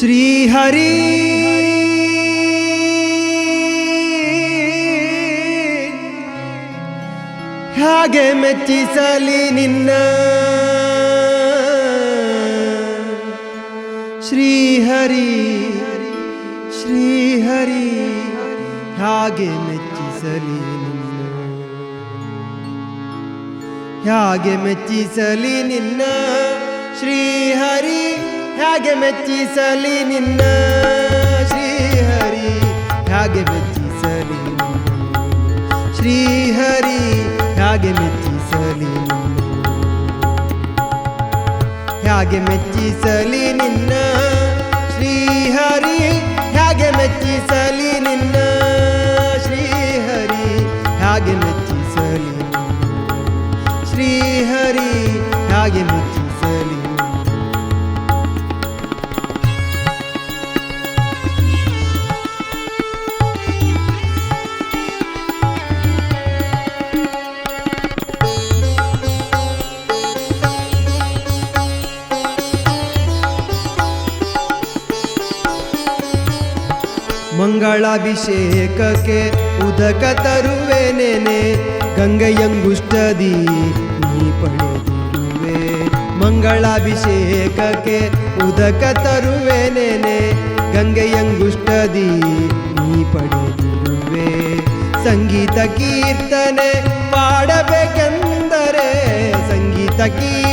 ಶ್ರೀಹರಿ. ಹಾಗೆ ಮೆಚ್ಚಿಸಲಿ ನಿನ್ನ. ಶ್ರೀ ಹರಿ ಶ್ರೀ ಹರಿ ಹಾಗೆ ಮೆಚ್ಚಿಸಲಿ ನಿನ್ನ. ಹಾಗೆ ಮೆಚ್ಚಿಸಲಿ ನಿನ್ನ. ಶ್ರೀಹರಿ ಹಾಗೆ ಮೆಚ್ಚಿಸಲಿ ನಿನ್ನ ಶ್ರೀಹರಿ. ಹಾಗೆ ಮೆಚ್ಚಿಸಲಿ ಶ್ರೀಹರಿ. ಹಾಗೆ ಮೆಚ್ಚಿಸಲಿ ಹಾಗೆ ಮೆಚ್ಚಿಸಲಿ ನಿನ್ನ ಶ್ರೀಹರಿ. ಹಾಗೆ ಮೆಚ್ಚಿಸಲಿ ನಿನ್ನ ಶ್ರೀಹರಿ. ಹೇಗೆ ಮೆಚ್ಚಿಸಲಿ ಶ್ರೀಹರಿ. ಹಾಗೆ ಮೆಚ್ಚಿಸಲಿ ಮಂಗಳಾಭಿಷೇಕಕ್ಕೆ ಉದಕ ತರುವೆನೆನೆ ಗಂಗೆಯಂಗುಷ್ಟದಿ ನೀ ಪಡೆದಿರುವೆ. ಮಂಗಳಾಭಿಷೇಕಕ್ಕೆ ಉದಕ ತರುವೆನೆನೆ ಗಂಗೆಯಂಗುಷ್ಟದಿ ನೀ ಪಡೆದಿರುವೆ. ಸಂಗೀತ ಕೀರ್ತನೆ ಪಾಡಬೇಕೆಂದರೆ ಸಂಗೀತ ಕೀರ್ತನೆ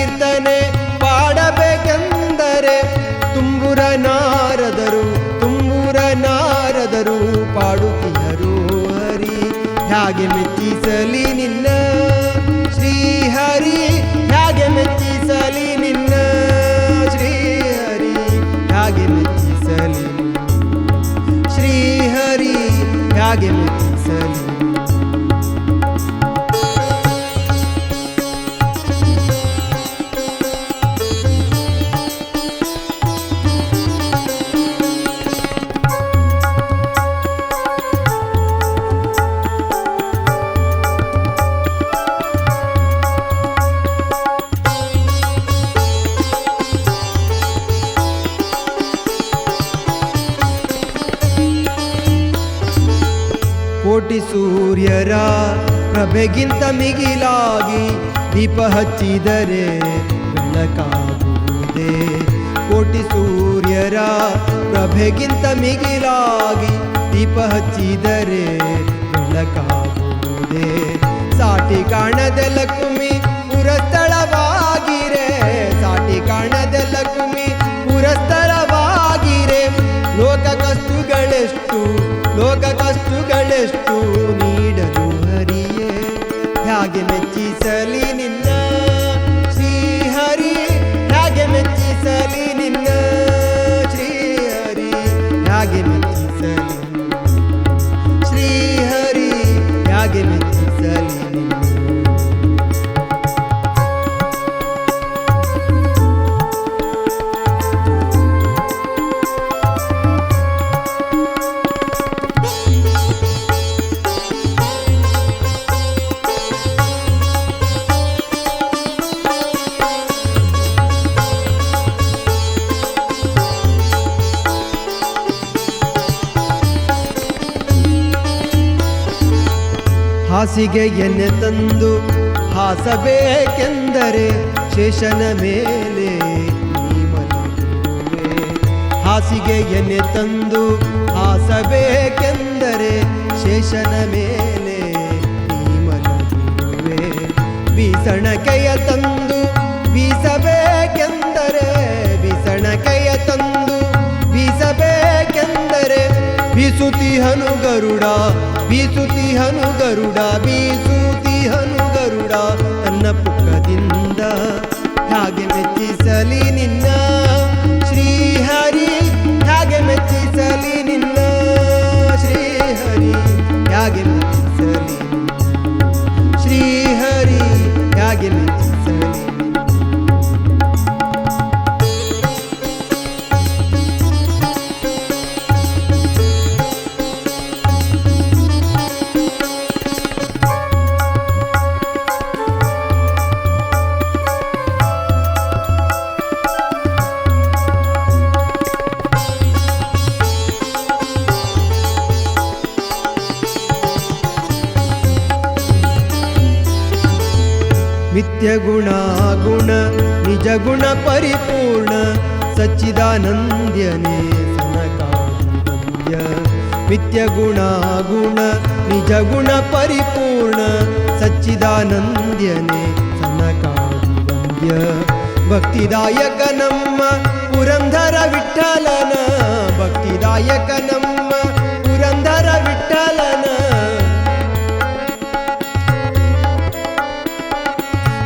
ಹಾಗೆ ಮೆಚ್ಚಿಸಲಿ ನಿನ್ನ. ಶ್ರೀಹರಿ ಹಾಗೆ ಮೆಚ್ಚಿಸಲಿ ನಿನ್ನ. ಶ್ರೀಹರಿ ಹಾಗೆ ಮೆಚ್ಚಿಸಲಿ ಶ್ರೀಹರಿ ಹಾಗೆ ಮೆಚ್ಚಿಸಲಿ ಕೋಟಿ ಸೂರ್ಯರ ಪ್ರಭೆಗಿಂತ ಮಿಗಿಲಾಗಿ ದೀಪ ಹಚ್ಚಿದರೆ ಬೆಳಕಾಗುವುದೇ. ಕೋಟಿ ಸೂರ್ಯರ ಪ್ರಭೆಗಿಂತ ಮಿಗಿಲಾಗಿ ದೀಪ ಹಚ್ಚಿದರೆ ಬೆಳಕಾಗುವುದೇ. ಸಾಟಿ ಕಾಣದ ಲಕ್ಷ್ಮಿ ಪುರಸ್ಥಳವಾಗಿರೆ. ಸಾಟಿ ಕಾಣದ ಲಕ್ಷ್ಮಿ ಪುರಸ್ಥಳವಾಗಿರೆ ಹಾಸಿಗೆ ಎಣ್ಣೆ ತಂದು ಹಾಸಬೇಕೆಂದರೆ ಶೇಷನ ಮೇಲೆ ನೀ ಮಲಗುವೆ ಹಾಸಿಗೆ ಎಣ್ಣೆ ತಂದು ಹಾಸಬೇಕೆಂದರೆ ಶೇಷನ ಮೇಲೆ ನೀ ಮಲಗುವೆ ಬೀಸಣಕೆಯ ತಂದು ಬೀಸುತಿ ಹನು ಗರುಡ ಬೀಸುತಿ ಹನು ಗರುಡ ಬೀಸುತಿ ಹನು ಗರುಡ, ತನ್ನ ಪುಕ್ಕದಿಂದ ಹಾಗೆ ಮೆಚ್ಚಿಸಲಿ ನಿನ್ನ ಶ್ರೀಹರಿ ನಿತ್ಯ ಗುಣ ನಿಜ ಗುಣ ಪರಿಪೂರ್ಣ. ಸಚ್ಚಿದಾನಂದ್ಯನೇ ಸನಕಾದಿವಂದ್ಯ ನಿತ್ಯಗುಣ ಗುಣ ನಿಜ ಗುಣ ಪರಿಪೂರ್ಣ. ಸಚ್ಚಿದಾನಂದ್ಯನೇ ಸನಕಾದಿವಂದ್ಯ ಭಕ್ತಿದಾಯಕ ನಮ್ಮ ಪುರಂಧರ ವಿಠಲನ, ಭಕ್ತಿದಾಯಕ ನಮ್ಮ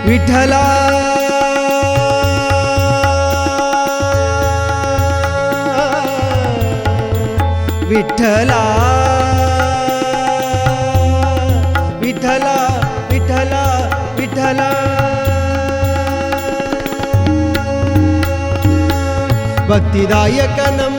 विठला विठला विठला विठला विठला भक्तिदायक नम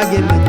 ಹೇಗೆ